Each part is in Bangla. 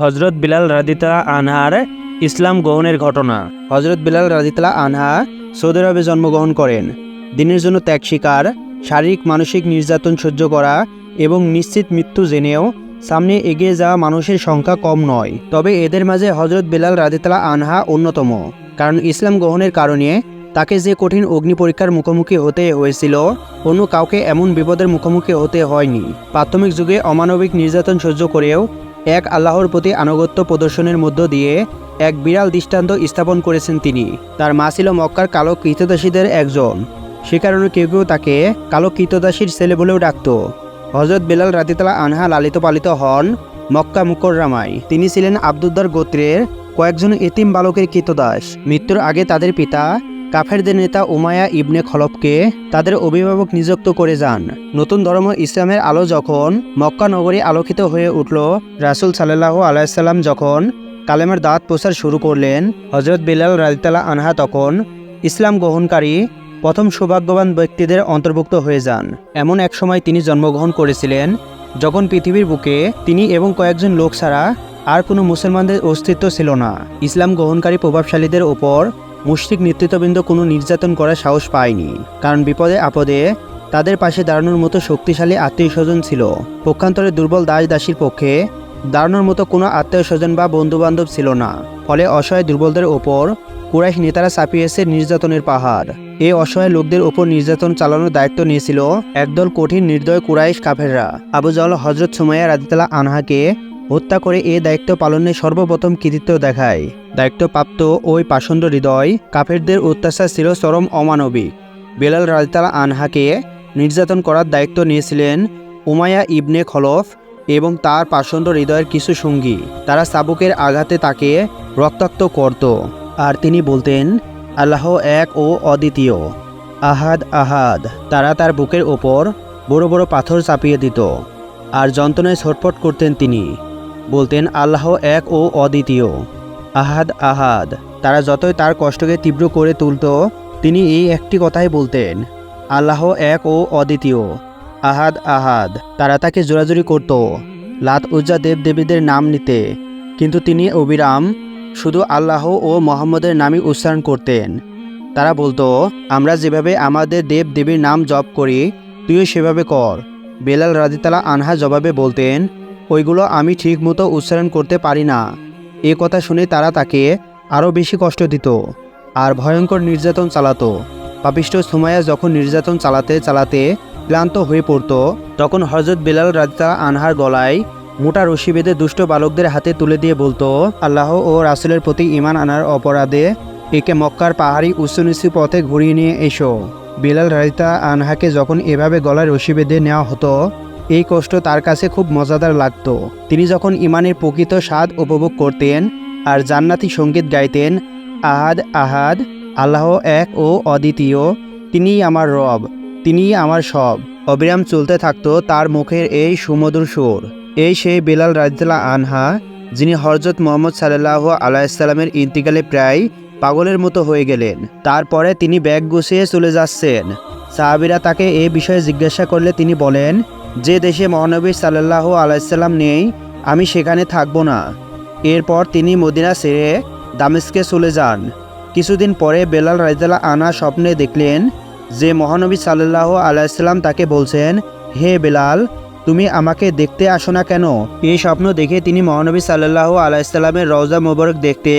হজরত বিলাল রাদিতা আনহার ইসলাম গ্রহণের ঘটনা। হজরত বিলাল রাদিতালা আনহা সৌদি আরবে জন্মগ্রহণ করেন। দিনের জন্য ত্যাগ স্বীকার, শারীরিক, মানসিক নির্যাতন সহ্য করা এবং নিশ্চিত মৃত্যু জেনেও সামনে এগিয়ে যাওয়া মানুষের সংখ্যা কম নয়। তবে এদের মাঝে হজরত বিলাল রাদিতালা আনহা অন্যতম। কারণ ইসলাম গ্রহণের কারণে তাকে যে কঠিন অগ্নি পরীক্ষার মুখোমুখি হতে হয়েছিল, অন্য কাউকে এমন বিপদের মুখোমুখি হতে হয়নি। প্রাথমিক যুগে অমানবিক নির্যাতন সহ্য করেও এক আল্লাহর প্রতি আনুগত্য প্রদর্শনের মধ্য দিয়ে এক বিরাল দৃষ্টান্ত স্থাপন করেছেন তিনি। তার মা ছিল মক্কার কালো কৃতদাসীদের একজন। সে কারণে কেউ কেউ তাকে কালো কৃতদাসীর ছেলে বলেও ডাকত। হজরত বেলাল রাতিতলা আনহা লালিত পালিত হন মক্কা মুকররামায়। তিনি ছিলেন আব্দুদ্দার গোত্রের কয়েকজন এতিম বালকের কৃতদাস মৃত্যুর আগে তাদের পিতা কাফেরদের নেতা উমায়া ইবনে খলফকে তাদের অভিভাবক নিযুক্ত করে যান। নতুন ধর্ম ইসলামের আলো যখন মক্কা নগরী আলোকিত হয়ে উঠল, রাসুল সাল্লাহ আলাইসাল্লাম যখন কালেমের দাঁত প্রচার শুরু করলেন হজরত বিলাল রাজিতালা আনহা তখন ইসলাম গ্রহণকারী প্রথম সৌভাগ্যবান ব্যক্তিদের অন্তর্ভুক্ত হয়ে যান। এমন এক সময় তিনি জন্মগ্রহণ করেছিলেন, যখন পৃথিবীর বুকে তিনি এবং কয়েকজন লোক ছাড়া আর কোনো মুসলমানদের অস্তিত্ব ছিল না। ইসলাম গ্রহণকারী প্রভাবশালীদের ওপর মুশরিক নেতৃত্ববৃন্দ কোনো নির্যাতন করার সাহস পায়নি, কারণ বিপদে আপদে তাদের পাশে দাঁড়ানোর মতো শক্তিশালী আত্মীয় স্বজন ছিল। পক্ষান্তরে দুর্বল দাস দাসীর পক্ষে দাঁড়ানোর মতো কোনো আত্মীয় স্বজন বা বন্ধুবান্ধব ছিল না, ফলে অসহায় দুর্বলদের ওপর কুরাইশ নেতারা চাপিয়েছে নির্যাতনের পাহাড়। এই অসহায় লোকদের ওপর নির্যাতন চালানোর দায়িত্ব নিয়েছিল একদল কঠিন নির্দয় কুরাইশ কাফেররা। আবু হজরত সুমাইয়া রাদিতালা আনহাকে হত্যা করে এ দায়িত্ব পালনে সর্বপ্রথম কৃতিত্ব দেখায়। দায়িত্বপ্রাপ্ত ওই পাষণ্ড হৃদয়, কাফেরদের অত্যাচার ছিল চরম অমানবিক। বেলাল রাজতালা আনহাকে নির্যাতন করার দায়িত্ব নিয়েছিলেন উমায়া ইবনে খলফ এবং তার পাষণ্ড হৃদয়ের কিছু সঙ্গী। তারা চাবুকের আঘাতে তাকে রক্তাক্ত করত। আর তিনি বলতেন, আল্লাহ এক ও অদ্বিতীয়। আহাদ আহাদ। তারা তার বুকের ওপর বড় বড় পাথর চাপিয়ে দিত। আর যন্ত্রণায় ছটফট করতেন তিনি। বলতেন, আল্লাহ এক ও অদ্বিতীয়। আহাদ আহাদ। তারা যতই তার কষ্টকে তীব্র করে তুলত, তিনি এই একটি কথাই বলতেন, আল্লাহ এক ও অদ্বিতীয়। আহাদ আহাদ। তারা তাকে জোরাজুরি করত, লাত উজ্জা দেব দেবীদের নাম নিতে। কিন্তু তিনি অবিরাম, শুধু আল্লাহ ও মোহাম্মদের নামই উচ্চারণ করতেন। তারা বলতো, আমরা যেভাবে আমাদের দেব দেবীর নাম জপ করি, তুইও সেভাবে কর। বেলাল রাদিতালা আনহা জবাবে বলতেন ওইগুলো আমি ঠিক মতো উচ্চারণ করতে পারি না। এ কথা শুনে তারা তাকে আরও বেশি কষ্ট দিত আর ভয়ঙ্কর নির্যাতন চালাতো। পাপিষ্ট সুমাইয়া যখন নির্যাতন চালাতে চালাতে ক্লান্ত হয়ে পড়ত, তখন হজরত বেলাল রাদিতালা আনহার গলায় মোটা রশি বেঁধে দুষ্ট বালকদের হাতে তুলে দিয়ে বলতো, আল্লাহ ও রাসুলের প্রতি ইমান আনার অপরাধে একে মক্কার পাহাড়ি উঁচু নিচু পথে ঘুরিয়ে নিয়ে এসো। বিলাল রাজিতা আনহাকে যখন এভাবে গলায় রশি বেঁধে নেওয়া হতো এই কষ্ট তার কাছে খুব মজাদার লাগতো। তিনি যখন ইমানের প্রকৃত স্বাদ উপভোগ করতেন আর জান্নাতি সংগীত গাইতেন, আহাদ আহাদ, আল্লাহ এক ও অদ্বিতীয়, তিনিই আমার রব, তিনিই আমার সব। অবিরাম চলতে থাকতো তার মুখের এই সুমধুর সুর। এই সেই বেলাল রাজদুল্লাহ আনহা, যিনি হরজত মোহাম্মদ সাল্লাহ আলাইসাল্লামের ইন্তিকালে প্রায় পাগলের মতো হয়ে গেলেন। তারপরে তিনি ব্যাগ গুছিয়ে চলে যাচ্ছেন। সাহাবিরা তাকে এ বিষয়ে জিজ্ঞাসা করলে তিনি বলেন যে দেশে মহানবী সাল্লাহ আলাইসাল্লাম নেই, আমি সেখানে থাকব না। এরপর তিনি মদিনা ছেড়ে দামেস্কে চলে যান। কিছুদিন পরে বেলাল রাজদাল্লাহ আনা স্বপ্নে দেখলেন যে মহানবী সাল্লাহ আলাইসাল্লাম তাকে বলছেন, হে বেলাল, তুমি আমাকে দেখতে আসো না কেন? এই স্বপ্ন দেখে তিনি মহানবী সাল্লাহ আলাইসাল্লামের রওজা মোবারক দেখতে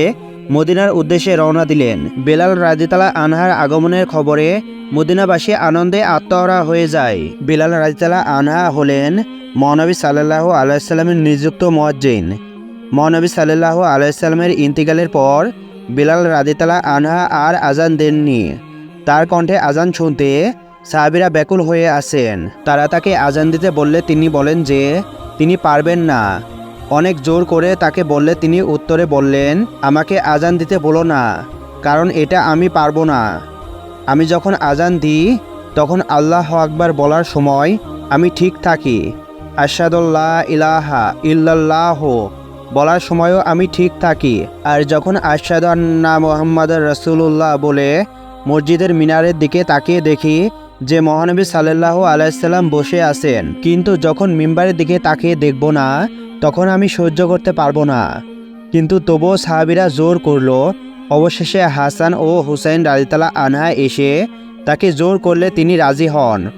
মদিনার উদ্দেশ্যে রওনা দিলেন। বেলাল রাজিতালা আনহার আগমনের খবরে মদিনাবাসী আনন্দে আত্মহরা হয়ে যায়। বেলাল রাজিতালা আনহা হলেন মহানবী সাল্লাহ আলাইসাল্লামের নিযুক্ত মজ্জিন মহানবী সাল্লাহ আলাইসাল্লামের ইন্তিকালের পর বেলাল রাদিতালা আনহা আর আজান দেননি। তার কণ্ঠে আজান শুনতে সাহাবিরা ব্যাকুল হয়ে আসেন। তারা তাকে আজান দিতে বললে তিনি বলেন যে, তিনি পারবেন না। অনেক জোর করে তাকে বললে তিনি উত্তরে বললেন, আমাকে আজান দিতে বলো না, কারণ এটা আমি পারব না। আমি যখন আজান দিই, তখন আল্লাহ আকবার বলার সময় আমি ঠিক থাকি। আশাদুল্লাহ ইলাহা ইল্লাল্লাহ বলার সময়ও আমি ঠিক থাকি। আর যখন আশাদ মোহাম্মদ রসুল্লাহ বলে মসজিদের মিনারের দিকে তাকিয়ে দেখি যে মহানবী সাল্লাহ আলাইসাল্লাম বসে আছেন, কিন্তু যখন মিম্বারের দিকে তাকিয়ে দেখব না, তখন আমি সহ্য করতে পারব না। কিন্তু তবুও সাহাবিরা জোর করল। অবশেষে হাসান ও হুসাইন রাজিতালা আনহা এসে তাকে জোর করলে তিনি রাজি হন।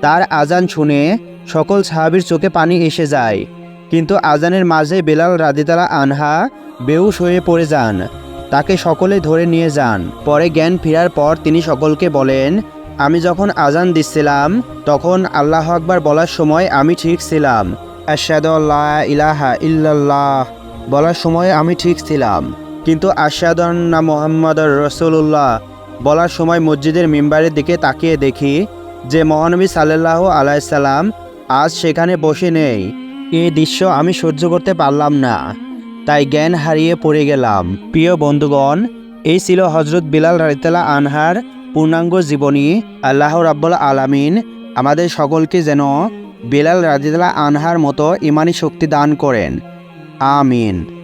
তার আজান শুনে সকল সাহাবির চোখে পানি এসে যায়। কিন্তু আজানের মাঝে বেলাল রাদিতালা আনহা বেহুশ হয়ে পড়ে যান। তাকে সকলে ধরে নিয়ে যান। পরে জ্ঞান ফেরার পর তিনি সকলকে বলেন আমি যখন আজান দিচ্ছিলাম, তখন আল্লাহ আকবার বলার সময় আমি ঠিক ছিলাম। আশাদ ইলাহা ইল্লাল্লাহ বলার সময় আমি ঠিক ছিলাম। কিন্তু আশাদন্না মোহাম্মদ রসুল্লাহ বলার সময় মসজিদের মেম্বারের দিকে তাকিয়ে দেখি যে মহানবী সাল্লাহ আলাইসাল্লাম আজ সেখানে বসে নেই। এই দৃশ্য আমি সহ্য করতে পারলাম না। তাই জ্ঞান হারিয়ে পড়ে গেলাম। প্রিয় বন্ধুগণ, এই ছিল হজরত বিলাল রাইতালা আনহার পূর্ণাঙ্গ জীবনী আল্লাহ রাব্বুল আলামিন আমাদের সকলকে যেন বেলাল রাজিদুল্লাহ আনহার মতো ইমানি শক্তি দান করেন। আমিন।